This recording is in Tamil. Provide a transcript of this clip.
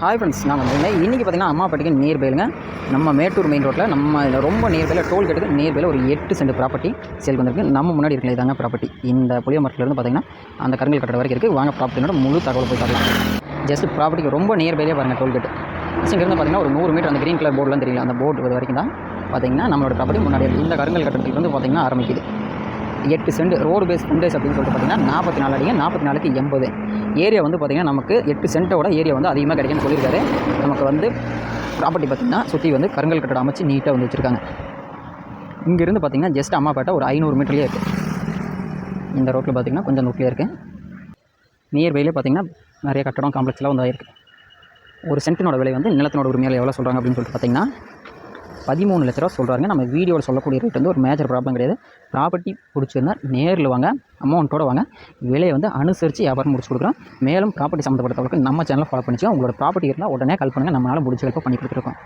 ஹாய் ஃப்ரெண்ட்ஸ் நான் வந்து இன்றைக்கி பார்த்தீங்கன்னா அம்மாப்பட்டிக்கு நியர் பைலுங்க நம்ம மேட்டூர் மெயின் ரோட்டில் நம்ம ரொம்ப நியர் பையில் டோல் கேட்டுக்கு நியர் பையில் ஒரு எட்டு சென்ட் ப்ராப்பர்ட்டி சேல் வந்திருக்கு. நம்ம முன்னாடி இருக்கிற இதாங்க ப்ராப்பர்ட்டி இந்த புளிய மரத்துலேருந்து பார்த்தீங்கன்னா அந்த கருங்கல் கட்டட வரைக்கும் இருக்குது வாங்க ப்ராப்பர்ட்டியோட முழு தகவல் போய் தரலாம் ஜஸ்ட் ப்ராப்பர்ட்டிக்கு ரொம்ப நியர் பைலே பாருங்கள் டோல் கேட்டு இங்கேருந்து பார்த்தீங்கன்னா ஒரு நூறு மீட்டர் அந்த க்ரீன் கலர் போர்டெலாம் தெரியல. அந்த போர்டு வரைக்கும் தான் பார்த்தீங்கன்னா நம்மளோட ப்ராப்பர்ட்டி முன்னாடி இந்த கருங்கல் கட்டடத்துலேருந்து பார்த்திங்கன்னா ஆரம்பிக்குது. எட்டு சென்ட் ரோடு பேஸ் ஃபண்டேஜ் அப்படின்னு சொல்லிட்டு பார்த்தீங்கன்னா நாற்பத்தி நாலு அடிங்க நாற்பத்தி நாலுக்கு எண்பது. ஏரியா வந்து பார்த்தீங்கன்னா நமக்கு எட்டு சென்ட்டோட ஏரியா வந்து அதிகமாக கிடைக்கும்னு சொல்லியிருக்காரு. நமக்கு வந்து ப்ராப்பர்ட்டி பார்த்திங்கன்னா சுற்றி வந்து கருங்கல் கட்டடம் அமைச்சு நீட்டாக வந்து வச்சுருக்காங்க. இங்கேருந்து பார்த்தீங்கன்னா ஜஸ்ட் அம்மாப்பேட்டை ஒரு ஐநூறு மீட்டர்லேயே இருக்குது இந்த ரோட்டில் பார்த்தீங்கன்னா கொஞ்சம் நூட்லேயே இருக்குது நியர்பைலே பார்த்தீங்கன்னா நிறைய கட்டடம் காம்ப்ளெக்ஸ்லாம் வந்து ஆயிருக்கு ஒரு சென்ட்டினோட விலை வந்து நிலத்தினோட உரிமையால் எவ்வளோ சொல்கிறாங்க அப்படின்னு சொல்லிட்டு பார்த்தீங்கன்னா பதிமூணு லட்ச ரூபா சொல்கிறாங்க நம்ம வீடியோவில் சொல்லக்கூடிய ரேட் வந்து ஒரு மேஜர் ப்ராப்ளம் கிடையாது. ப்ராப்பர்ட்டி பிடிச்சிருந்தா நேரில் வாங்க அமௌண்ட்டோட வாங்க. விலையை வந்து அனுசரித்து வியாபாரம் முடிச்சு கொடுக்குறோம். மேலும் ப்ராப்பர்ட்டி சம்மந்தப்பட்டவர்களுக்கு நம்ம சேனலை ஃபாலோ பண்ணிச்சு உங்களோட ப்ராப்பர்ட்டி இருந்தால் உடனே கால் பண்ணுங்கள் நம்மளால் முடிச்சு ஹெல்ப் பண்ணி கொடுத்துருக்கோம்.